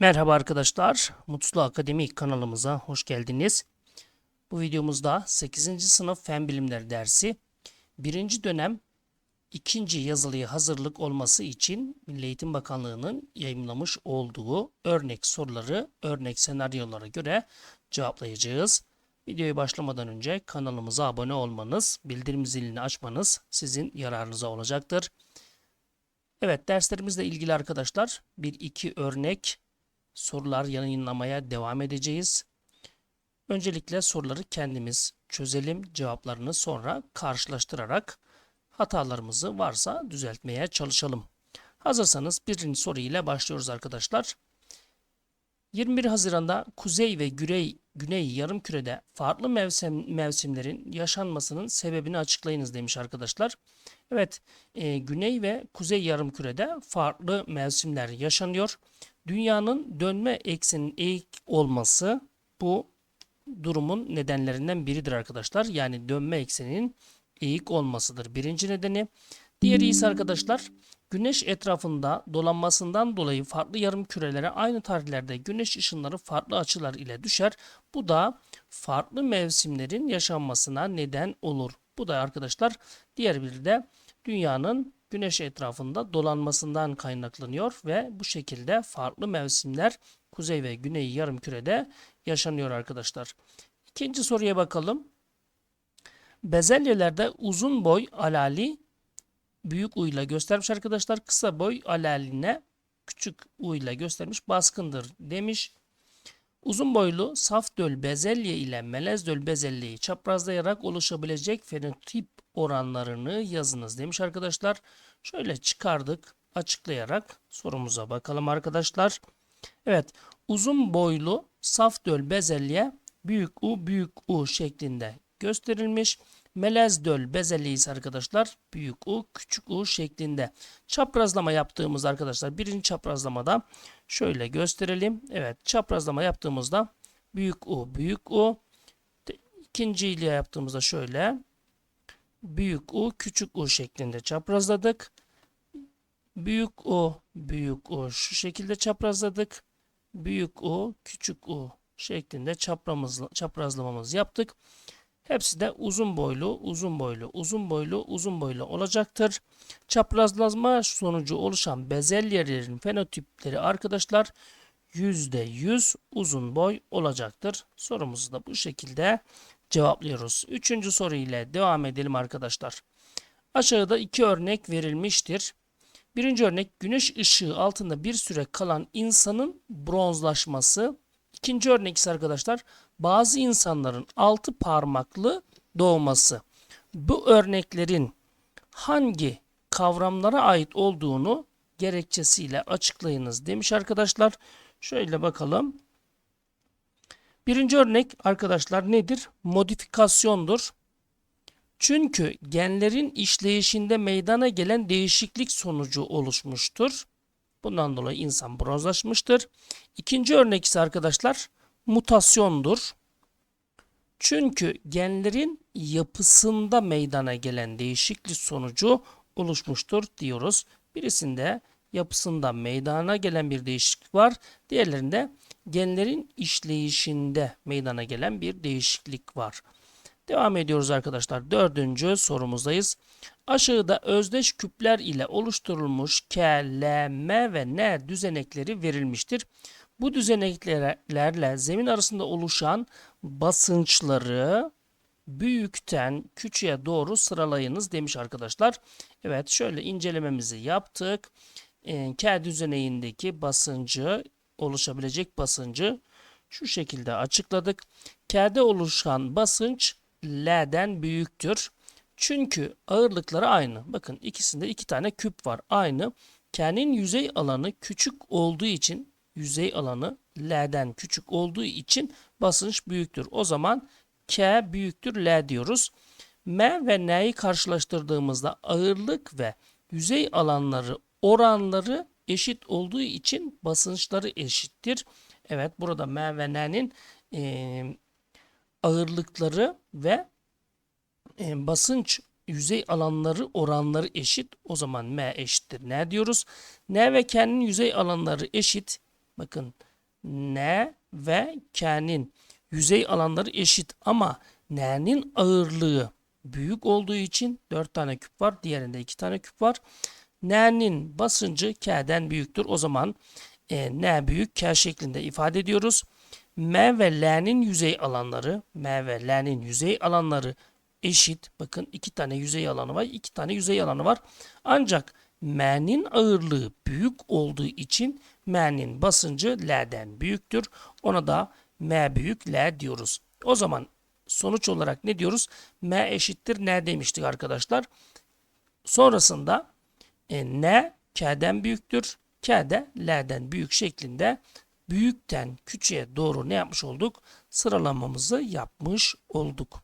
Merhaba arkadaşlar, Mutlu Akademi kanalımıza hoş geldiniz. Bu videomuzda 8. sınıf Fen Bilimleri dersi 1. dönem 2. yazılıya hazırlık olması için Milli Eğitim Bakanlığı'nın yayımlamış olduğu örnek soruları, örnek senaryolara göre cevaplayacağız. Videoya başlamadan önce kanalımıza abone olmanız, bildirim zilini açmanız sizin yararınıza olacaktır. Evet derslerimizle ilgili arkadaşlar bir iki örnek sorular yayınlamaya devam edeceğiz. Öncelikle soruları kendimiz çözelim, cevaplarını sonra karşılaştırarak hatalarımızı varsa düzeltmeye çalışalım. Hazırsanız birinci soru ile başlıyoruz arkadaşlar. 21 Haziran'da kuzey ve güney, güney yarımkürede farklı mevsim, mevsimlerin yaşanmasının sebebini açıklayınız demiş arkadaşlar. Evet, e, güney ve kuzey yarımkürede farklı mevsimler yaşanıyor. Dünyanın dönme ekseninin eğik olması bu durumun nedenlerinden biridir arkadaşlar. Yani dönme ekseninin eğik olmasıdır birinci nedeni. Diğeri ise arkadaşlar güneş etrafında dolanmasından dolayı farklı yarım kürelere aynı tarihlerde güneş ışınları farklı açılar ile düşer. Bu da farklı mevsimlerin yaşanmasına neden olur. Bu da arkadaşlar diğer bir de dünyanın güneş etrafında dolanmasından kaynaklanıyor ve bu şekilde farklı mevsimler kuzey ve güney yarımkürede yaşanıyor arkadaşlar. İkinci soruya bakalım. Bezelyelerde uzun boy alali büyük U ile göstermiş arkadaşlar. Kısa boy alaline küçük U ile göstermiş baskındır demiş. Uzun boylu saf döl bezelye ile melez döl bezelyeyi çaprazlayarak oluşabilecek fenotip oranlarını yazınız demiş arkadaşlar. Şöyle çıkardık açıklayarak sorumuza bakalım arkadaşlar. Evet uzun boylu saf döl bezelye büyük U büyük U şeklinde gösterilmiş. Melez döl bezelye ise arkadaşlar büyük U küçük U şeklinde. Çaprazlama yaptığımız arkadaşlar birinci çaprazlamada şöyle gösterelim. Evet çaprazlama yaptığımızda büyük U büyük U ikinci ile yaptığımızda şöyle büyük U küçük U şeklinde çaprazladık. Büyük U büyük U şu şekilde çaprazladık. Büyük U küçük U şeklinde çaprazlamamız yaptık. Hepsi de uzun boylu, uzun boylu, uzun boylu, uzun boylu olacaktır. Çaprazlama sonucu oluşan bezelyelerin fenotipleri arkadaşlar %100 uzun boy olacaktır. Sorumuzu da bu şekilde cevaplıyoruz. Üçüncü soru ile devam edelim arkadaşlar. Aşağıda iki örnek verilmiştir. Birinci örnek güneş ışığı altında bir süre kalan insanın bronzlaşması. İkinci örnek ise arkadaşlar bazı insanların altı parmaklı doğması. Bu örneklerin hangi kavramlara ait olduğunu gerekçesiyle açıklayınız demiş arkadaşlar. Şöyle bakalım. Birinci örnek arkadaşlar nedir? Modifikasyondur. Çünkü genlerin işleyişinde meydana gelen değişiklik sonucu oluşmuştur. Bundan dolayı insan bronzlaşmıştır. İkinci örnek ise arkadaşlar mutasyondur. Çünkü genlerin yapısında meydana gelen değişiklik sonucu oluşmuştur diyoruz. Birisinde yapısında meydana gelen bir değişiklik var. Diğerlerinde genlerin işleyişinde meydana gelen bir değişiklik var. Devam ediyoruz arkadaşlar. Dördüncü sorumuzdayız. Aşağıda özdeş küpler ile oluşturulmuş K, L, M ve N düzenekleri verilmiştir. Bu düzeneklerle zemin arasında oluşan basınçları büyükten küçüğe doğru sıralayınız demiş arkadaşlar. Evet şöyle incelememizi yaptık. Ee, K düzeneğindeki basıncı oluşabilecek basıncı şu şekilde açıkladık. K'de oluşan basınç L'den büyüktür. Çünkü ağırlıkları aynı. Bakın ikisinde iki tane küp var. Aynı. K'nin yüzey alanı küçük olduğu için yüzey alanı L'den küçük olduğu için basınç büyüktür. O zaman K büyüktür L diyoruz. M ve N'yi karşılaştırdığımızda ağırlık ve yüzey alanları oranları eşit olduğu için basınçları eşittir. Evet burada M ve N'nin e, ağırlıkları ve e, basınç yüzey alanları oranları eşit. O zaman M eşittir. Ne diyoruz? N ve K'nin yüzey alanları eşit. Bakın N ve K'nin yüzey alanları eşit ama N'nin ağırlığı büyük olduğu için 4 tane küp var. Diğerinde 2 tane küp var. N'nin basıncı K'den büyüktür. O zaman e, N büyük K şeklinde ifade ediyoruz. M ve L'nin yüzey alanları, M ve L'nin yüzey alanları eşit. Bakın iki tane yüzey alanı var, iki tane yüzey alanı var. Ancak M'nin ağırlığı büyük olduğu için M'nin basıncı L'den büyüktür. Ona da M büyük L diyoruz. O zaman sonuç olarak ne diyoruz? M eşittir N demiştik arkadaşlar. Sonrasında e, N K'den büyüktür. K de L'den büyük şeklinde büyükten küçüğe doğru ne yapmış olduk? Sıralamamızı yapmış olduk.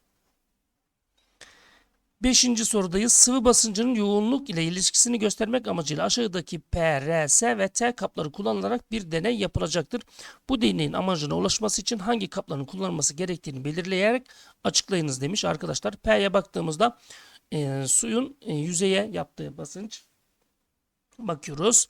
Beşinci sorudayız. Sıvı basıncının yoğunluk ile ilişkisini göstermek amacıyla aşağıdaki P, R, S ve T kapları kullanılarak bir deney yapılacaktır. Bu deneyin amacına ulaşması için hangi kapların kullanılması gerektiğini belirleyerek açıklayınız demiş arkadaşlar. P'ye baktığımızda e, suyun e, yüzeye yaptığı basınç bakıyoruz.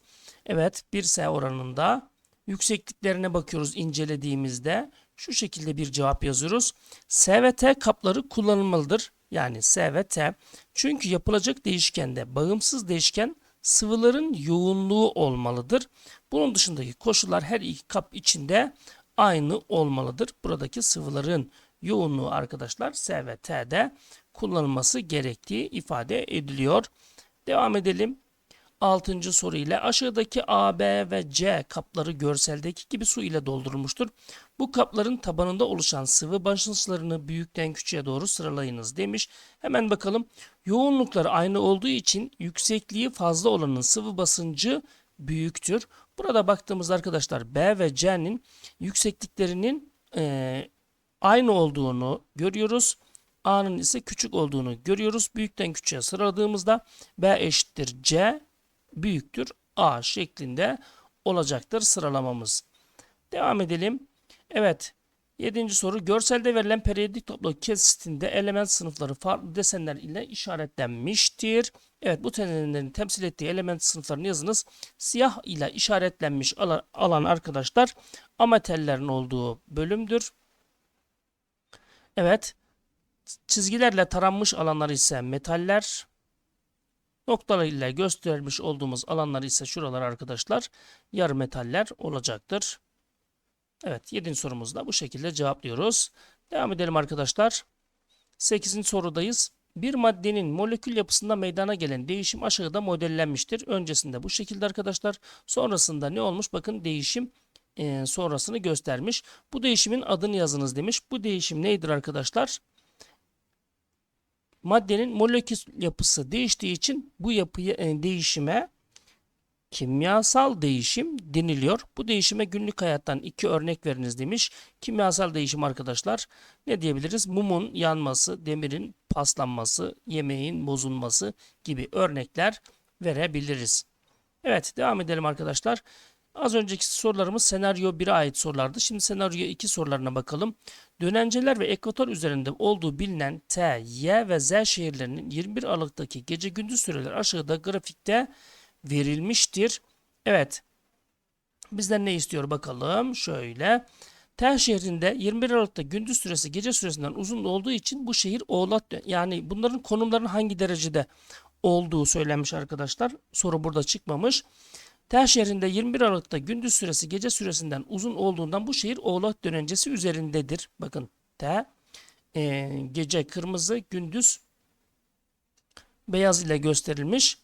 Evet 1S oranında yüksekliklerine bakıyoruz incelediğimizde şu şekilde bir cevap yazıyoruz. S ve T kapları kullanılmalıdır. Yani S ve T. Çünkü yapılacak değişkende bağımsız değişken sıvıların yoğunluğu olmalıdır. Bunun dışındaki koşullar her iki kap içinde aynı olmalıdır. Buradaki sıvıların yoğunluğu arkadaşlar S ve T'de kullanılması gerektiği ifade ediliyor. Devam edelim. Altıncı soru ile aşağıdaki A, B ve C kapları görseldeki gibi su ile doldurulmuştur. Bu kapların tabanında oluşan sıvı basınçlarını büyükten küçüğe doğru sıralayınız demiş. Hemen bakalım. Yoğunlukları aynı olduğu için yüksekliği fazla olanın sıvı basıncı büyüktür. Burada baktığımız arkadaşlar B ve C'nin yüksekliklerinin e, aynı olduğunu görüyoruz. A'nın ise küçük olduğunu görüyoruz. Büyükten küçüğe sıraladığımızda B eşittir C büyüktür A şeklinde olacaktır sıralamamız. Devam edelim. Evet. Yedinci soru. Görselde verilen periyodik tablo kesitinde element sınıfları farklı desenler ile işaretlenmiştir. Evet bu desenlerin temsil ettiği element sınıflarını yazınız. Siyah ile işaretlenmiş alan arkadaşlar ametallerin olduğu bölümdür. Evet. Çizgilerle taranmış alanlar ise metaller. Noktalarıyla göstermiş olduğumuz alanlar ise şuralar arkadaşlar yarı metaller olacaktır. Evet 7. sorumuzda bu şekilde cevaplıyoruz. Devam edelim arkadaşlar. 8. sorudayız. Bir maddenin molekül yapısında meydana gelen değişim aşağıda modellenmiştir. Öncesinde bu şekilde arkadaşlar. Sonrasında ne olmuş? Bakın değişim e, sonrasını göstermiş. Bu değişimin adını yazınız demiş. Bu değişim neydir arkadaşlar? Maddenin molekül yapısı değiştiği için bu yapıya e, değişime kimyasal değişim deniliyor. Bu değişime günlük hayattan iki örnek veriniz demiş. Kimyasal değişim arkadaşlar ne diyebiliriz? Mumun yanması, demirin paslanması, yemeğin bozulması gibi örnekler verebiliriz. Evet devam edelim arkadaşlar. Az önceki sorularımız senaryo 1'e ait sorulardı. Şimdi senaryo 2 sorularına bakalım. Dönenceler ve ekvator üzerinde olduğu bilinen T, Y ve Z şehirlerinin 21 Aralık'taki gece gündüz süreleri aşağıda grafikte verilmiştir. Evet. Bizden ne istiyor bakalım. Şöyle. Tel şehrinde 21 Aralık'ta gündüz süresi gece süresinden uzun olduğu için bu şehir oğlak yani bunların konumlarının hangi derecede olduğu söylenmiş arkadaşlar. Soru burada çıkmamış. Tel şehrinde 21 Aralık'ta gündüz süresi gece süresinden uzun olduğundan bu şehir oğlak dönencesi üzerindedir. Bakın T e, gece kırmızı gündüz beyaz ile gösterilmiş.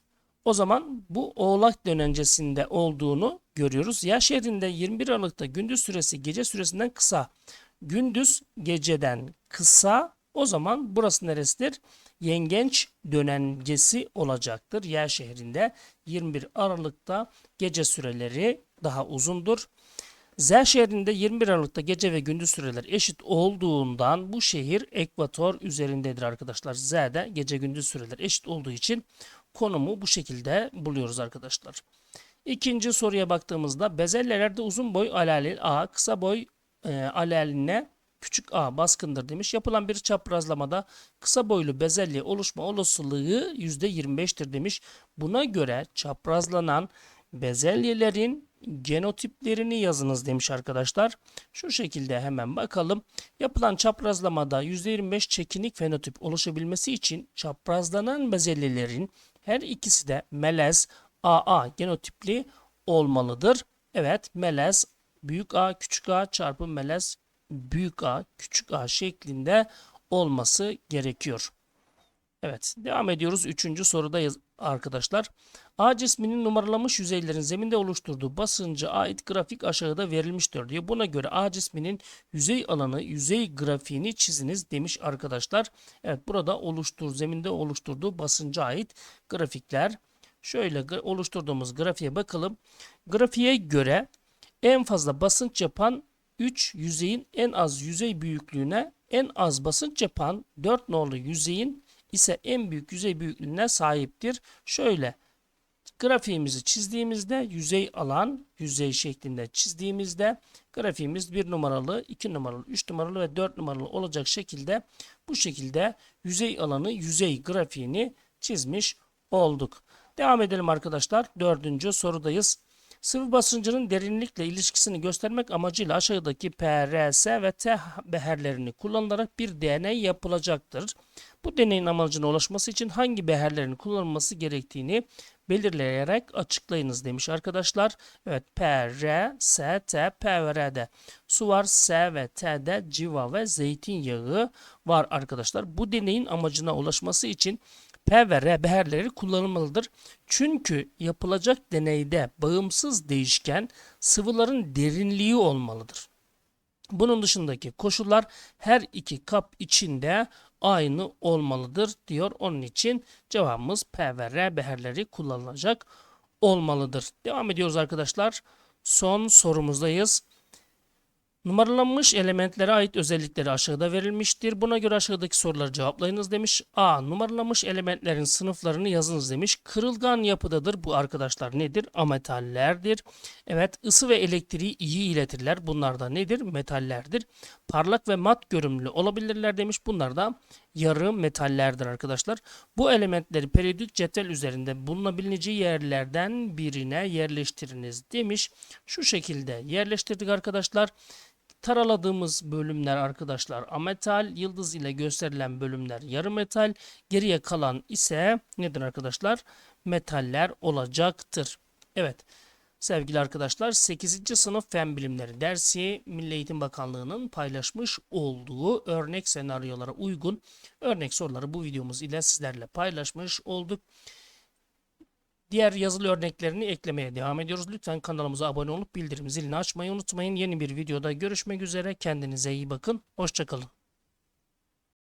O zaman bu oğlak dönencesinde olduğunu görüyoruz. Ya şehrinde 21 Aralık'ta gündüz süresi gece süresinden kısa. Gündüz geceden kısa. O zaman burası neresidir? Yengenç dönencesi olacaktır. Yer şehrinde 21 Aralık'ta gece süreleri daha uzundur. Z şehrinde 21 Aralık'ta gece ve gündüz süreler eşit olduğundan bu şehir ekvator üzerindedir arkadaşlar. Z'de gece gündüz süreler eşit olduğu için konumu bu şekilde buluyoruz arkadaşlar. İkinci soruya baktığımızda bezelyelerde uzun boy alelin A, kısa boy e, aleline küçük a baskındır demiş. Yapılan bir çaprazlamada kısa boylu bezelye oluşma olasılığı %25'tir demiş. Buna göre çaprazlanan bezelyelerin genotiplerini yazınız demiş arkadaşlar. Şu şekilde hemen bakalım. Yapılan çaprazlamada %25 çekinik fenotip oluşabilmesi için çaprazlanan bezelyelerin her ikisi de melez AA genotipli olmalıdır. Evet melez büyük A küçük A çarpı melez büyük A küçük A şeklinde olması gerekiyor. Evet devam ediyoruz. Üçüncü sorudayız arkadaşlar. A cisminin numaralanmış yüzeylerin zeminde oluşturduğu basınca ait grafik aşağıda verilmiştir diyor. Buna göre A cisminin yüzey alanı, yüzey grafiğini çiziniz demiş arkadaşlar. Evet burada oluştur, zeminde oluşturduğu basınca ait grafikler. Şöyle oluşturduğumuz grafiğe bakalım. Grafiğe göre en fazla basınç yapan 3 yüzeyin en az yüzey büyüklüğüne, en az basınç yapan 4 nolu yüzeyin ise en büyük yüzey büyüklüğüne sahiptir. Şöyle grafiğimizi çizdiğimizde yüzey alan yüzey şeklinde çizdiğimizde grafiğimiz 1 numaralı, 2 numaralı, 3 numaralı ve 4 numaralı olacak şekilde bu şekilde yüzey alanı yüzey grafiğini çizmiş olduk. Devam edelim arkadaşlar. Dördüncü sorudayız. Sıvı basıncının derinlikle ilişkisini göstermek amacıyla aşağıdaki PRS ve T beherlerini kullanılarak bir deney yapılacaktır. Bu deneyin amacına ulaşması için hangi beherlerin kullanılması gerektiğini belirleyerek açıklayınız demiş arkadaşlar. Evet P, R, S, T, P ve R'de su var. S ve T'de civa ve zeytinyağı var arkadaşlar. Bu deneyin amacına ulaşması için P ve R beherleri kullanılmalıdır. Çünkü yapılacak deneyde bağımsız değişken sıvıların derinliği olmalıdır. Bunun dışındaki koşullar her iki kap içinde aynı olmalıdır diyor. Onun için cevabımız P ve R beherleri kullanılacak olmalıdır. Devam ediyoruz arkadaşlar. Son sorumuzdayız. Numaralanmış elementlere ait özellikleri aşağıda verilmiştir. Buna göre aşağıdaki soruları cevaplayınız demiş. A. Numaralanmış elementlerin sınıflarını yazınız demiş. Kırılgan yapıdadır. Bu arkadaşlar nedir? Ametallerdir. Evet ısı ve elektriği iyi iletirler. Bunlar da nedir? Metallerdir. Parlak ve mat görünümlü olabilirler demiş. Bunlar da yarı metallerdir arkadaşlar. Bu elementleri periyodik cetvel üzerinde bulunabileceği yerlerden birine yerleştiriniz demiş. Şu şekilde yerleştirdik arkadaşlar. Taraladığımız bölümler arkadaşlar ametal, yıldız ile gösterilen bölümler yarı metal, geriye kalan ise nedir arkadaşlar? Metaller olacaktır. Evet. Sevgili arkadaşlar 8. sınıf fen bilimleri dersi Milli Eğitim Bakanlığı'nın paylaşmış olduğu örnek senaryolara uygun örnek soruları bu videomuz ile sizlerle paylaşmış olduk. Diğer yazılı örneklerini eklemeye devam ediyoruz. Lütfen kanalımıza abone olup bildirim zilini açmayı unutmayın. Yeni bir videoda görüşmek üzere. Kendinize iyi bakın. Hoşçakalın.